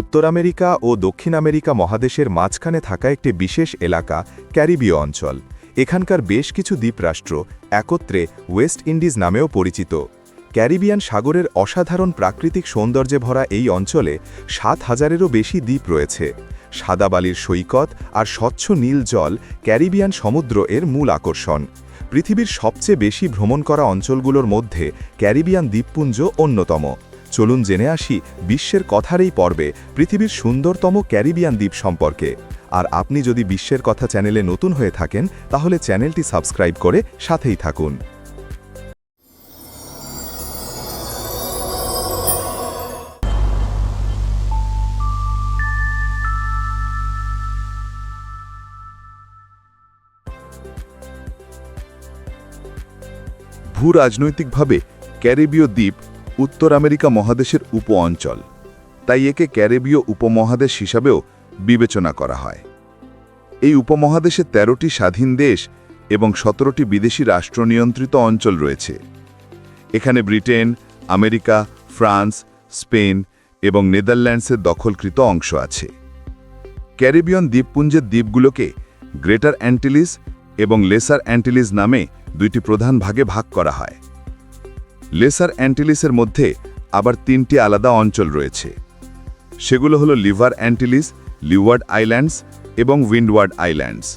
উত্তর আমেরিকা ও দক্ষিণ আমেরিকা মহাদেশের মাঝখানে থাকা একটি বিশেষ এলাকা, ক্যারিবীয় অঞ্চল। এখানকার বেশ কিছু দ্বীপরাষ্ট্র একত্রে ওয়েস্ট ইন্ডিজ নামেও পরিচিত। ক্যারিবিয়ান সাগরের অসাধারণ প্রাকৃতিক সৌন্দর্যে ভরা এই অঞ্চলে সাত হাজারেরও বেশি দ্বীপ রয়েছে। সাদাবালির সৈকত আর স্বচ্ছ নীল জল ক্যারিবিয়ান সমুদ্র এর মূল আকর্ষণ। পৃথিবীর সবচেয়ে বেশি ভ্রমণ করা অঞ্চলগুলোর মধ্যে ক্যারিবিয়ান দ্বীপপুঞ্জ অন্যতম। চলুন জেনে আসি বিশ্বের কথার এই পর্বে পৃথিবীর সুন্দরতম ক্যারিবিয়ান দ্বীপ সম্পর্কে। আর আপনি যদি বিশ্বের কথা চ্যানেলে নতুন হয়ে থাকেন, তাহলে চ্যানেলটি সাবস্ক্রাইব করে সাথেই থাকুন। ভূরাজনৈতিকভাবে ক্যারিবীয় দ্বীপ উত্তর আমেরিকা মহাদেশের উপ অঞ্চল তাই একে ক্যারিবীয় উপমহাদেশ হিসাবেও বিবেচনা করা হয়। এই উপমহাদেশে ১৩টি স্বাধীন দেশ এবং সতেরোটি বিদেশি রাষ্ট্র নিয়ন্ত্রিত অঞ্চল রয়েছে। এখানে ব্রিটেন, আমেরিকা, ফ্রান্স, স্পেন এবং নেদারল্যান্ডসের দখলকৃত অংশ আছে। ক্যারিবিয়ান দ্বীপপুঞ্জের দ্বীপগুলোকে গ্রেটার অ্যান্টিলিস এবং লেসার অ্যান্টিলিস নামে দুইটি প্রধান ভাগে ভাগ করা হয়। লেসার অ্যান্টিলিসের মধ্যে আবার তিনটি আলাদা অঞ্চল রয়েছে। সেগুলো হলো লিভার অ্যান্টিলিস, লিওয়ার্ড আইল্যান্ডস এবং উইন্ডওয়ার্ড আইল্যান্ডস।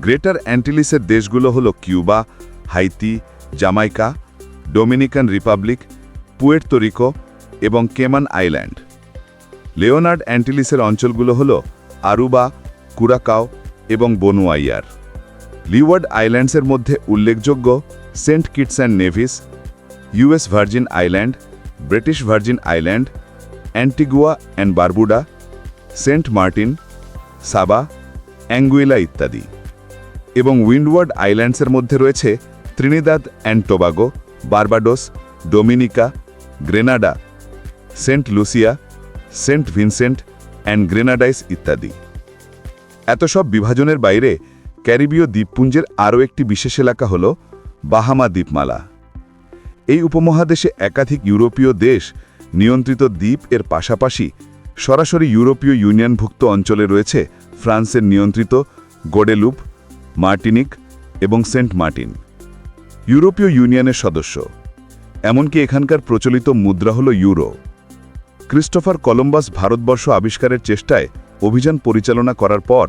গ্রেটার অ্যান্টিলিসের দেশগুলো হলো Cuba, Haiti, Jamaica, Dominican Republic Puerto Rico এবং কেমান আইল্যান্ড। লিওনার্ড অ্যান্টিলিসের অঞ্চলগুলো হল আরুবা, কুরাকাও এবং বনুয়াইয়ার। লিওয়ার্ড আইল্যান্ডসের মধ্যে উল্লেখযোগ্য Saint Kitts and Nevis US Virgin Island British Virgin Island Antigua and Barbuda Saint Martin Saba Anguilla ইত্যাদি। এবং উইন্ডওয়ার্ড আইল্যান্ডসের মধ্যে রয়েছে Trinidad and Tobago Barbados Dominica Grenada Saint Lucia Saint Vincent and Grenadines ইত্যাদি। এত সব বিভাজনের বাইরে ক্যারিবীয় দ্বীপপুঞ্জের আরও একটি বিশেষ এলাকা হল বাহামা দ্বীপমালা। এই উপমহাদেশে একাধিক ইউরোপীয় দেশ নিয়ন্ত্রিত দ্বীপ এর পাশাপাশি সরাসরি ইউরোপীয় ইউনিয়নভুক্ত অঞ্চলে রয়েছে ফ্রান্সের নিয়ন্ত্রিত গোডেলুপ, মার্টিনিক এবং সেন্ট মার্টিন। ইউরোপীয় ইউনিয়নের সদস্য। এমনকি এখানকার প্রচলিত মুদ্রা হল ইউরো। ক্রিস্টোফার কলম্বাস ভারতবর্ষ আবিষ্কারের চেষ্টায় অভিযান পরিচালনা করার পর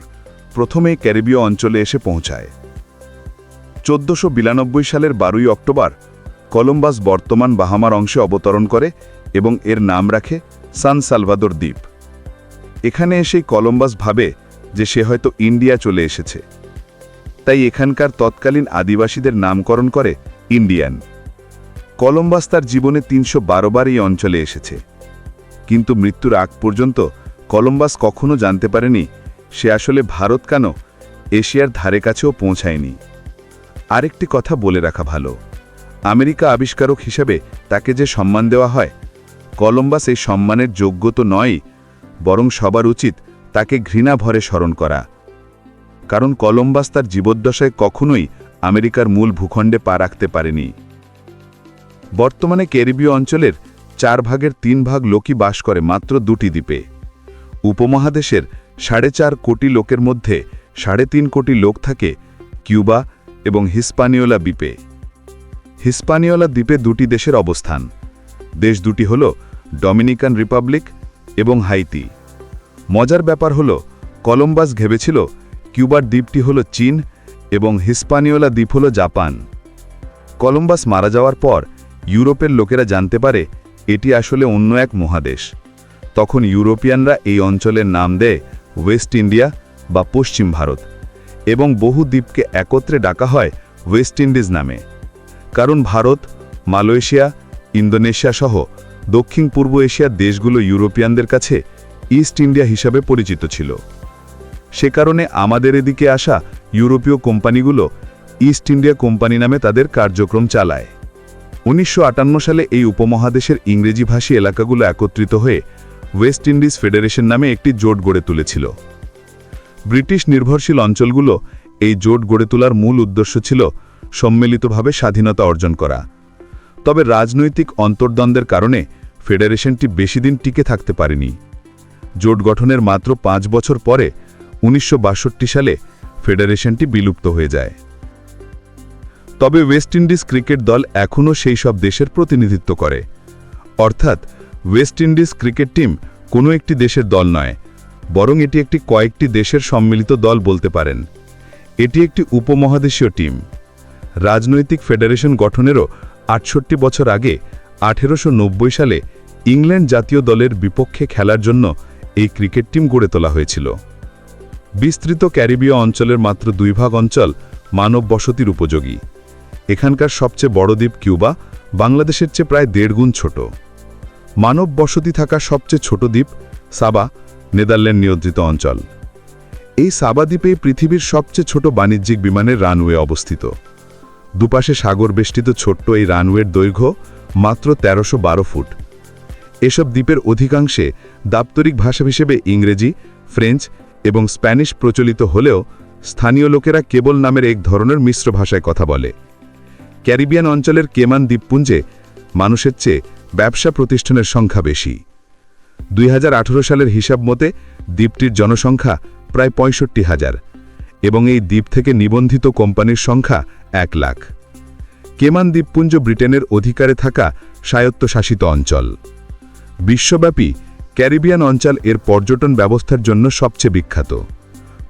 প্রথমে ক্যারিবীয় অঞ্চলে এসে পৌঁছায়। চোদ্দশো সালের বারোই অক্টোবর কলম্বাস বর্তমান বাহামার অংশে অবতরণ করে এবং এর নাম রাখে সান সালভাদোর দ্বীপ। এখানে এসেই কলম্বাস ভাবে যে সে হয়তো ইন্ডিয়া চলে এসেছে। তাই এখানকার তৎকালীন আদিবাসীদের নামকরণ করে ইন্ডিয়ান। কলম্বাস তার জীবনে তিনশো বার এই অঞ্চলে এসেছে। কিন্তু মৃত্যুর আগ পর্যন্ত কলম্বাস কখনো জানতে পারেনি সে আসলে ভারত কেন এশিয়ার ধারে কাছেও পৌঁছায়নি। আরেকটি কথা বলে রাখা ভালো। আমেরিকা আবিষ্কারক হিসেবে তাকে যে সম্মান দেওয়া হয়, কলম্বাস এই সম্মানের যোগ্য তো নয় বরং সবার উচিত তাকে ঘৃণা ভরে স্মরণ করা। কারণ কলম্বাস তার জীবদ্দশায় কখনোই আমেরিকার মূল ভূখণ্ডে পা রাখতে পারেনি। বর্তমানে ক্যারিবীয় অঞ্চলের চার ভাগের তিন ভাগ লোকই বাস করে মাত্র দুটি দ্বীপে। উপমহাদেশের সাড়ে চার কোটি লোকের মধ্যে সাড়ে তিন কোটি লোক থাকে কিউবা এবং হিস্পানিওলা দ্বীপে। হিস্পানিওলা দ্বীপে দুটি দেশের অবস্থান। দেশ দুটি হল ডমিনিকান রিপাবলিক এবং হাইতি। মজার ব্যাপার হল, কলম্বাস ভেবেছিল কিউবার দ্বীপটি হল চীন এবং হিস্পানিওলা দ্বীপ হল জাপান। কলম্বাস মারা যাওয়ার পর ইউরোপের লোকেরা জানতে পারে এটি আসলে অন্য এক মহাদেশ। তখন ইউরোপিয়ানরা এই অঞ্চলের নাম দেয় ওয়েস্ট ইন্ডিয়া বা পশ্চিম ভারত এবং বহু দ্বীপকে একত্রে ডাকা হয় ওয়েস্ট ইন্ডিজ নামে। কারণ ভারত, মালয়েশিয়া, ইন্দোনেশিয়া সহ দক্ষিণ পূর্ব এশিয়ার দেশগুলো ইউরোপিয়ানদের কাছে ইস্ট ইন্ডিয়া হিসাবে পরিচিত ছিল। সে কারণে আমাদের এদিকে আসা ইউরোপীয় কোম্পানিগুলো ইস্ট ইন্ডিয়া কোম্পানি নামে তাদের কার্যক্রম চালায়। উনিশশো আটান্ন সালে এই উপমহাদেশের ইংরেজিভাষী এলাকাগুলো একত্রিত হয়ে ওয়েস্ট ইন্ডিজ ফেডারেশন নামে একটি জোট গড়ে তুলেছিল। ব্রিটিশ নির্ভরশীল অঞ্চলগুলো এই জোট গড়ে তোলার মূল উদ্দেশ্য ছিল সম্মিলিতভাবে স্বাধীনতা অর্জন করা। তবে রাজনৈতিক অন্তর্দ্বন্দ্বের কারণে ফেডারেশনটি বেশি দিন টিকে থাকতে পারেনি। জোট গঠনের মাত্র পাঁচ বছর পরে উনিশশো বাষট্টি সালে ফেডারেশনটি বিলুপ্ত হয়ে যায়। তবে ওয়েস্ট ইন্ডিজ ক্রিকেট দল এখনও সেই সব দেশের প্রতিনিধিত্ব করে। অর্থাৎ ওয়েস্ট ইন্ডিজ ক্রিকেট টিম কোনো একটি দেশের দল নয়, বরং এটি একটি কয়েকটি দেশের সম্মিলিত দল বলতে পারেন। এটি একটি উপমহাদেশীয় টিম। রাজনৈতিক ফেডারেশন গঠনেরও আটষট্টি বছর আগে আঠেরোশো নব্বই সালে ইংল্যান্ড জাতীয় দলের বিপক্ষে খেলার জন্য এই ক্রিকেট টিম গড়ে তোলা হয়েছিল। বিস্তৃত ক্যারিবীয় অঞ্চলের মাত্র দুই ভাগ অঞ্চল মানব বসতির উপযোগী। এখানকার সবচেয়ে বড় দ্বীপ কিউবা, বাংলাদেশের চেয়ে প্রায় দেড় গুণ ছোট। মানব বসতি থাকা সবচেয়ে ছোট দ্বীপ সাবা, নেদারল্যান্ড নিয়ন্ত্রিত অঞ্চল। এই সাবা দ্বীপেই পৃথিবীর সবচেয়ে ছোট বাণিজ্যিক বিমানের রানওয়ে অবস্থিত। দুপাশে সাগর বেষ্টিত ছোট্ট এই রানওয়ের দৈর্ঘ্য মাত্র তেরোশো ফুট। এসব দ্বীপের অধিকাংশে দাপ্তরিক ভাষা হিসেবে ইংরেজি, ফ্রেঞ্চ এবং স্প্যানিশ প্রচলিত হলেও স্থানীয় লোকেরা কেবল নামের এক ধরনের মিশ্র ভাষায় কথা বলে। ক্যারিবিয়ান অঞ্চলের কেমান দ্বীপপুঞ্জে মানুষের চেয়ে ব্যবসা প্রতিষ্ঠানের সংখ্যা বেশি। দুই হাজার আঠেরো সালের হিসাব মতে দ্বীপটির জনসংখ্যা প্রায় পঁয়ষট্টি হাজার। এবং এই দ্বীপ থেকে নিবন্ধিত কোম্পানির সংখ্যা এক লাখ। কেমান দ্বীপপুঞ্জ ব্রিটেনের অধিকারে থাকা স্বায়ত্তশাসিত অঞ্চল। বিশ্বব্যাপী ক্যারিবিয়ান অঞ্চল এর পর্যটন ব্যবস্থার জন্য সবচেয়ে বিখ্যাত।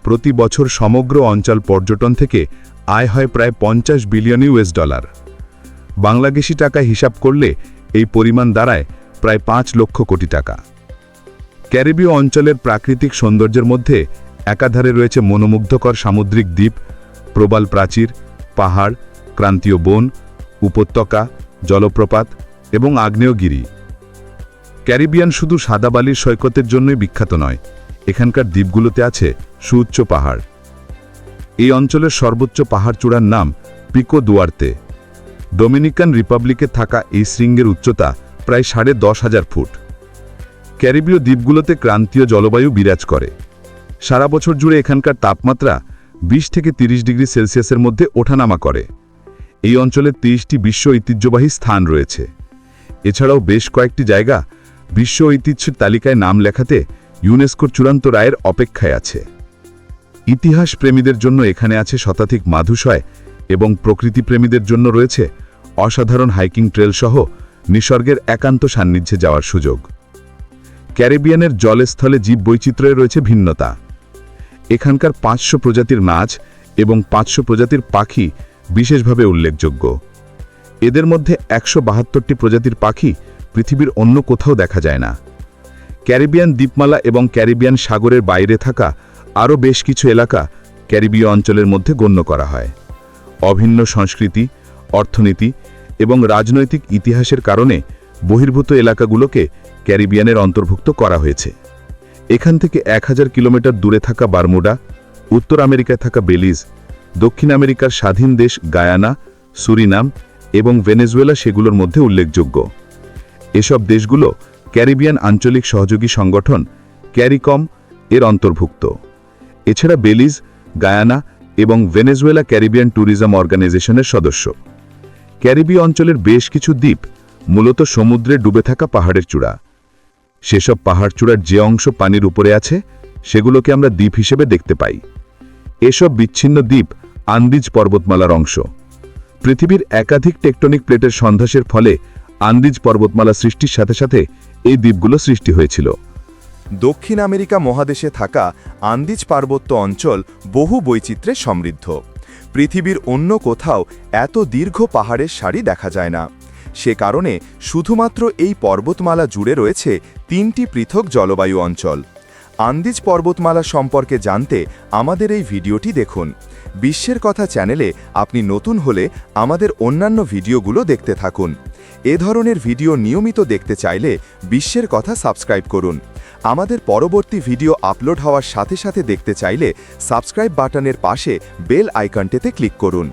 প্রতি বছর সমগ্র অঞ্চল পর্যটন থেকে আয় হয় প্রায় পঞ্চাশ বিলিয়ন ইউএস ডলার। বাংলাদেশি টাকা হিসাব করলে এই পরিমাণ দাঁড়ায় প্রায় পাঁচ লক্ষ কোটি টাকা। ক্যারিবীয় অঞ্চলের প্রাকৃতিক সৌন্দর্যের মধ্যে একাধারে রয়েছে মনোমুগ্ধকর সামুদ্রিক দ্বীপ, প্রবাল প্রাচীর, পাহাড়, ক্রান্তীয় বন, উপত্যকা, জলপ্রপাত এবং আগ্নেয়গিরি। ক্যারিবিয়ান শুধু সাদা বালির সৈকতের জন্যই বিখ্যাত নয়, এখানকার দ্বীপগুলোতে আছে সুউচ্চ পাহাড়। এই অঞ্চলের সর্বোচ্চ পাহাড় চূড়ার নাম পিকো দুয়ার্তে। ডোমিনিকান রিপাবলিকে থাকা এই শৃঙ্গের উচ্চতা প্রায় সাড়ে দশ হাজার ফুট। ক্যারিবীয় দ্বীপগুলোতে ক্রান্তীয় জলবায়ু বিরাজ করে। সারা বছর জুড়ে এখানকার তাপমাত্রা ২০ থেকে ৩০ ডিগ্রি সেলসিয়াসের মধ্যে ওঠানামা করে। এই অঞ্চলে ৩০টি বিশ্ব ঐতিহ্যবাহী স্থান রয়েছে। এছাড়াও বেশ কয়েকটি জায়গা বিশ্ব ঐতিহ্যের তালিকায় নাম লেখাতে ইউনেস্কোর চূড়ান্ত রায়ের অপেক্ষায় আছে। ইতিহাস প্রেমীদের জন্য এখানে আছে শতাধিক মাধুশয় এবং প্রকৃতিপ্রেমীদের জন্য রয়েছে অসাধারণ হাইকিং ট্রেল সহ নিসর্গের একান্ত সান্নিধ্যে যাওয়ার সুযোগ। ক্যারিবিয়ানের জলস্থলে জীব বৈচিত্র্যে রয়েছে ভিন্নতা। এখানকার পাঁচশো প্রজাতির মাছ এবং পাঁচশো প্রজাতির পাখি বিশেষভাবে উল্লেখযোগ্য। এদের মধ্যে একশো বাহাত্তরটি প্রজাতির পাখি পৃথিবীর অন্য কোথাও দেখা যায় না। ক্যারিবিয়ান দ্বীপমালা এবং ক্যারিবিয়ান সাগরের বাইরে থাকা আরও বেশ কিছু এলাকা ক্যারিবীয় অঞ্চলের মধ্যে গণ্য করা হয়। অভিন্ন সংস্কৃতি, অর্থনীতি এবং রাজনৈতিক ইতিহাসের কারণে বহির্ভূত এলাকাগুলোকে ক্যারিবিয়ানের অন্তর্ভুক্ত করা হয়েছে। এখান থেকে এক হাজার কিলোমিটার দূরে থাকা বারমুডা, উত্তর আমেরিকায় থাকা বেলিজ, দক্ষিণ আমেরিকার স্বাধীন দেশ গায়ানা, সুরিনাম এবং ভেনেজুয়েলা সেগুলোর মধ্যে উল্লেখযোগ্য। এসব দেশগুলো ক্যারিবিয়ান আঞ্চলিক সহযোগী সংগঠন ক্যারিকম এর অন্তর্ভুক্ত। এছাড়া বেলিজ, গায়ানা এবং ভেনেজুয়েলা ক্যারিবিয়ান ট্যুরিজম অর্গানাইজেশনের সদস্য। ক্যারিবীয় অঞ্চলের বেশ কিছু দ্বীপ মূলত সমুদ্রে ডুবে থাকা পাহাড়ের চূড়া। সেসব পাহাড়চূড়ার যে অংশ পানির উপরে আছে, সেগুলোকে আমরা দ্বীপ হিসেবে দেখতে পাই। এসব বিচ্ছিন্ন দ্বীপ আন্দিজ পর্বতমালার অংশ। পৃথিবীর একাধিক টেকটনিক প্লেটের সন্ধ্যাসের ফলে আন্দিজ পর্বতমালা সৃষ্টির সাথে সাথে এই দ্বীপগুলো সৃষ্টি হয়েছিল। দক্ষিণ আমেরিকা মহাদেশে থাকা আন্দিজ পার্বত্য অঞ্চল বহু বৈচিত্র্যে সমৃদ্ধ। পৃথিবীর অন্য কোথাও এত দীর্ঘ পাহাড়ের সারি দেখা যায় না। সে কারণে শুধুমাত্র এই পর্বতমালা জুড়ে রয়েছে তিনটি পৃথক জলবায়ু অঞ্চল। আন্দিজ পর্বতমালা সম্পর্কে জানতে আমাদের এই ভিডিওটি দেখুন। বিশ্বের কথা চ্যানেলে আপনি নতুন হলে আমাদের অন্যান্য ভিডিওগুলো দেখতে থাকুন। এ ধরনের ভিডিও নিয়মিত দেখতে চাইলে বিশ্বের কথা সাবস্ক্রাইব করুন। আমাদের পরবর্তী ভিডিও আপলোড হওয়ার সাথে সাথে দেখতে চাইলে সাবস্ক্রাইব বাটনের পাশে বেল আইকনটিতে ক্লিক করুন।